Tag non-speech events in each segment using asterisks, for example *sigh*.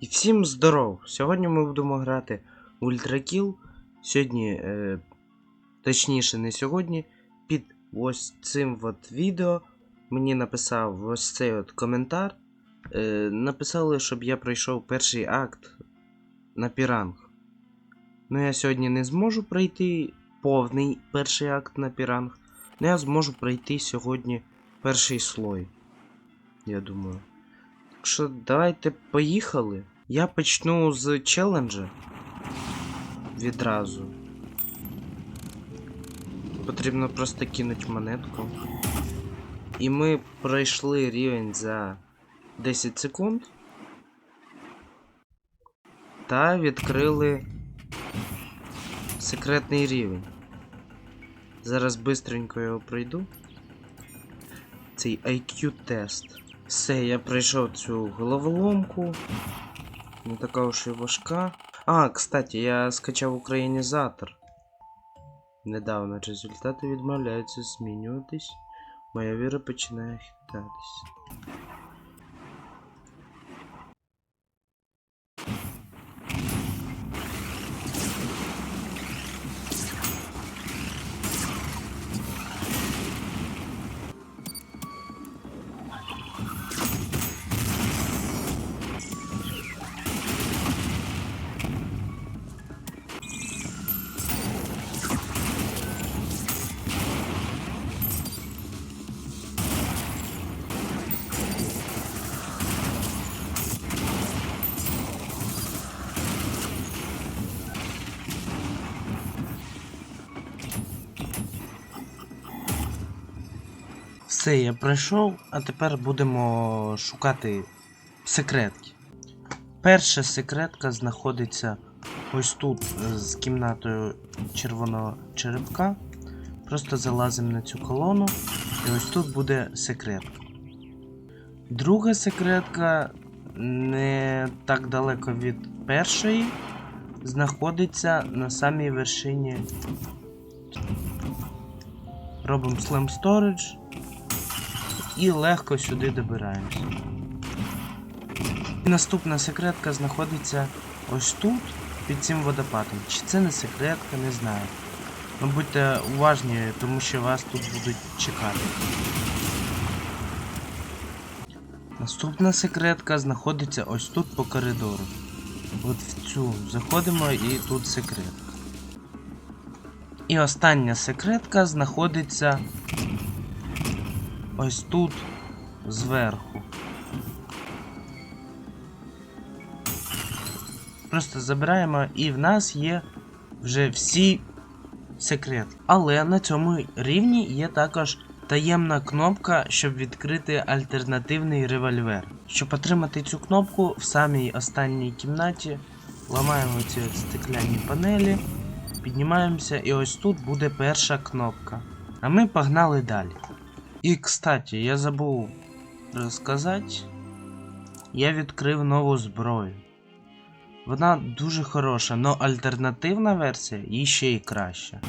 І всім здоров! Сьогодні ми будемо грати в Ультракіл. Сьогодні, е, точніше, не сьогодні, під ось цим от відео мені написав ось цей от коментар. Е, написали, щоб я пройшов перший акт на піранг. Ну, я сьогодні не зможу пройти повний перший акт на піранг. але я зможу пройти сьогодні перший слой. Я думаю. Так що давайте поїхали. Я почну з челенджа. Відразу. Потрібно просто кинути монетку. І ми пройшли рівень за 10 секунд. Та відкрили секретний рівень. Зараз бистренько його пройду. Цей IQ тест. Все, я пройшов цю головоломку. Не така уж і важка. А, кстати, я скачав українізатор. Недавно результати відмовляються змінюватись. Моя віра починає хитатись. Все, я пройшов, а тепер будемо шукати секретки. Перша секретка знаходиться ось тут е, з кімнатою червоного черепка. Просто залазимо на цю колону, і ось тут буде секретка. Друга секретка не так далеко від першої. Знаходиться на самій вершині. Робимо Slam Storage і легко сюди добираємось. І наступна секретка знаходиться ось тут, під цим водопадом. Чи це не секретка, не знаю. Ну будьте уважні, тому що вас тут будуть чекати. Наступна секретка знаходиться ось тут по коридору. От в цю заходимо і тут секретка. І остання секретка знаходиться ось тут зверху. Просто забираємо і в нас є вже всі секрети. Але на цьому рівні є також таємна кнопка, щоб відкрити альтернативний револьвер. Щоб отримати цю кнопку в самій останній кімнаті, ламаємо ці стекляні панелі, піднімаємося, і ось тут буде перша кнопка. А ми погнали далі. І, кстати, я забув розказати, я відкрив нову зброю. Вона дуже хороша, але альтернативна версія їй ще й краща.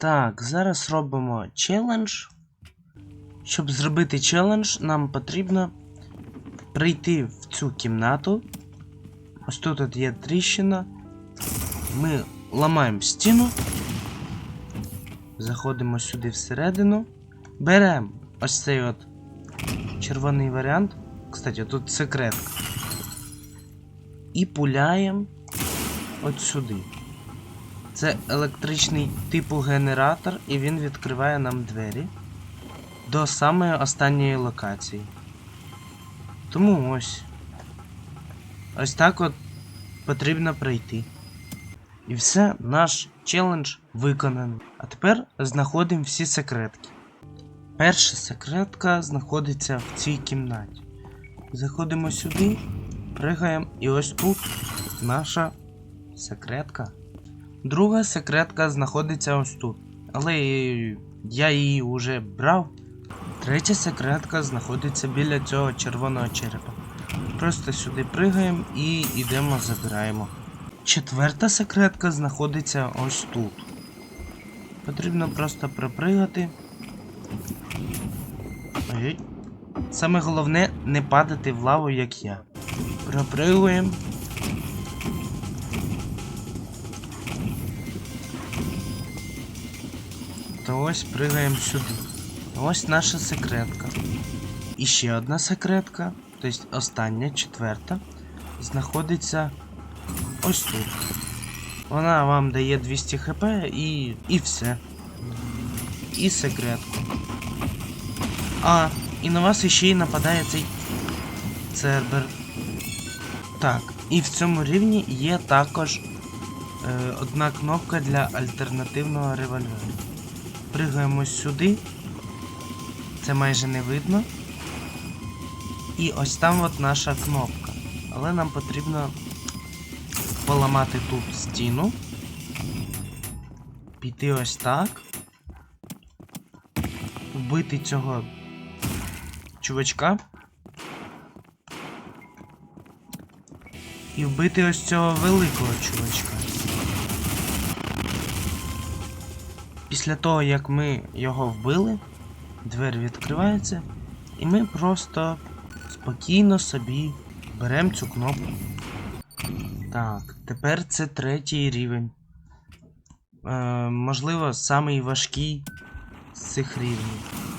Так, зараз робимо челендж. Щоб зробити челендж, нам потрібно прийти в цю кімнату. Ось тут от є тріщина. Ми ламаємо стіну. Заходимо сюди всередину. Беремо ось цей от червоний варіант. Кстати, тут секретка. І пуляємо от сюди. Це електричний типу генератор, і він відкриває нам двері до самої останньої локації. Тому ось. Ось так от потрібно пройти. І все, наш челендж виконаний. А тепер знаходимо всі секретки. Перша секретка знаходиться в цій кімнаті. Заходимо сюди, пригаємо, і ось тут наша секретка. Друга секретка знаходиться ось тут. Але я її вже брав. Третя секретка знаходиться біля цього червоного черепа. Просто сюди пригаємо і йдемо, забираємо. Четверта секретка знаходиться ось тут. Потрібно просто пропригати. Саме головне не падати в лаву, як я. Пропригуємо. То ось пригаємо сюди. Ось наша секретка. І ще одна секретка, тобто остання, четверта, знаходиться ось тут. Вона вам дає 200 хп і. і все. І секретку. А, і на вас іще й нападає цей цербер. Так, і в цьому рівні є також е, одна кнопка для альтернативного револьверу. Пригаємо сюди. Це майже не видно. І ось там от наша кнопка. Але нам потрібно поламати тут стіну. Піти ось так. Вбити цього чувачка. І вбити ось цього великого чувачка. Після того, як ми його вбили, двері відкриваються, і ми просто спокійно собі беремо цю кнопку. Так, тепер це третій рівень. Е, можливо, самий важкий з цих рівнів.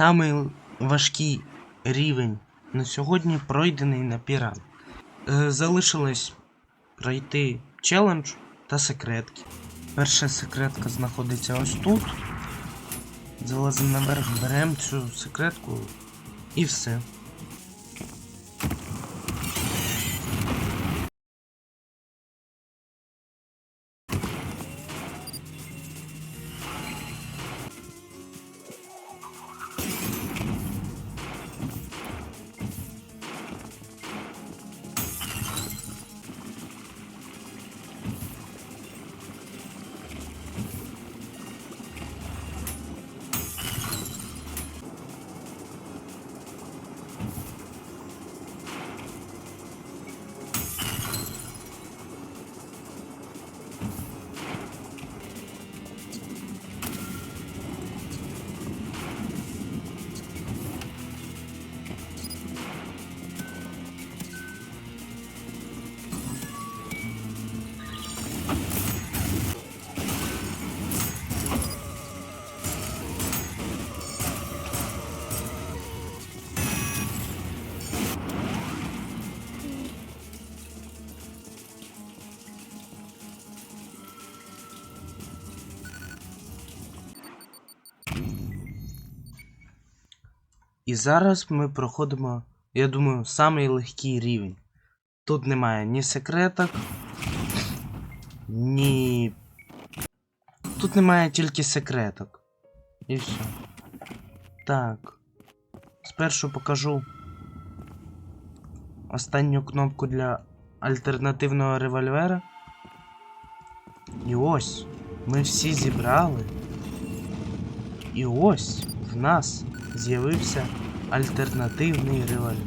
Самий важкий рівень на сьогодні пройдений на піран. Е, залишилось пройти челендж та секретки. Перша секретка знаходиться ось тут. Залазимо наверх, беремо цю секретку і все. І зараз ми проходимо я думаю, самий легкий рівень. Тут немає ні секреток, ні. Тут немає тільки секреток. І все. Так. Спершу покажу останню кнопку для альтернативного револьвера. І ось ми всі зібрали. І ось в нас з'явився альтернативний револьвер.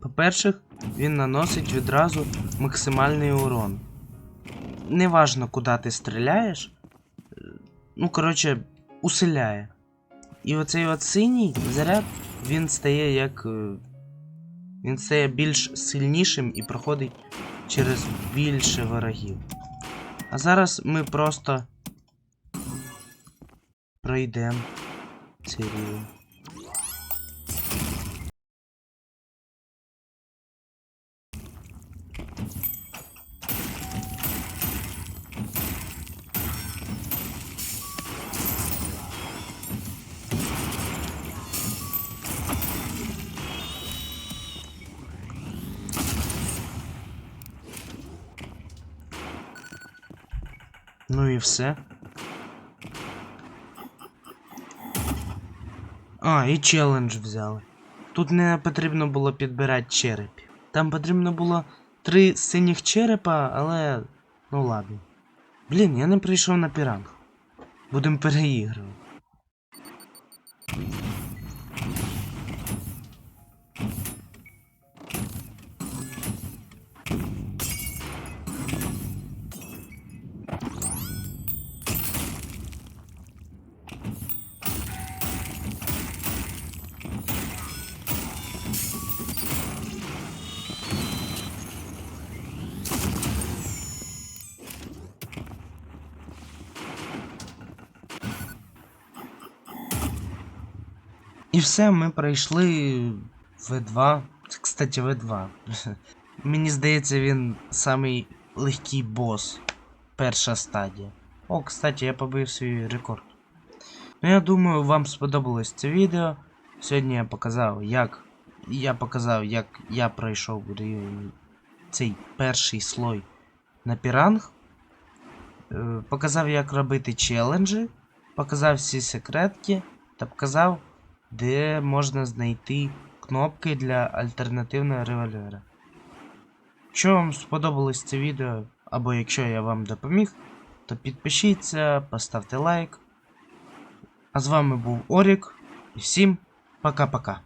По-перше, він наносить відразу максимальний урон. Неважно, куди ти стріляєш. Ну, коротше, усиляє. І оцей от синій заряд, він стає як. е, Він стає більш сильнішим і проходить через більше ворогів. А зараз ми просто пройдемо рівень. Ну і все. А, і челендж взяли. Тут не потрібно було підбирати черепів. Там потрібно було три синіх черепа, але. Ну ладно. Блін, я не прийшов на піранг. Будемо переігрувати. І все, ми пройшли В2. Це, Кстати, В2. *laughs* Мені здається, він самий легкий бос. Перша стадія. О, кстати, я побив свій рекорд. Ну, я думаю, вам сподобалось це відео. Сьогодні я показав, як. Я показав, як я пройшов цей перший слой на піранг. Е, Показав, як робити челенджі, показав всі секретки та показав, де можна знайти кнопки для альтернативного револьвера. Якщо вам сподобалось це відео, або якщо я вам допоміг, то підпишіться, поставте лайк. А з вами був Орік. І всім пока-пока.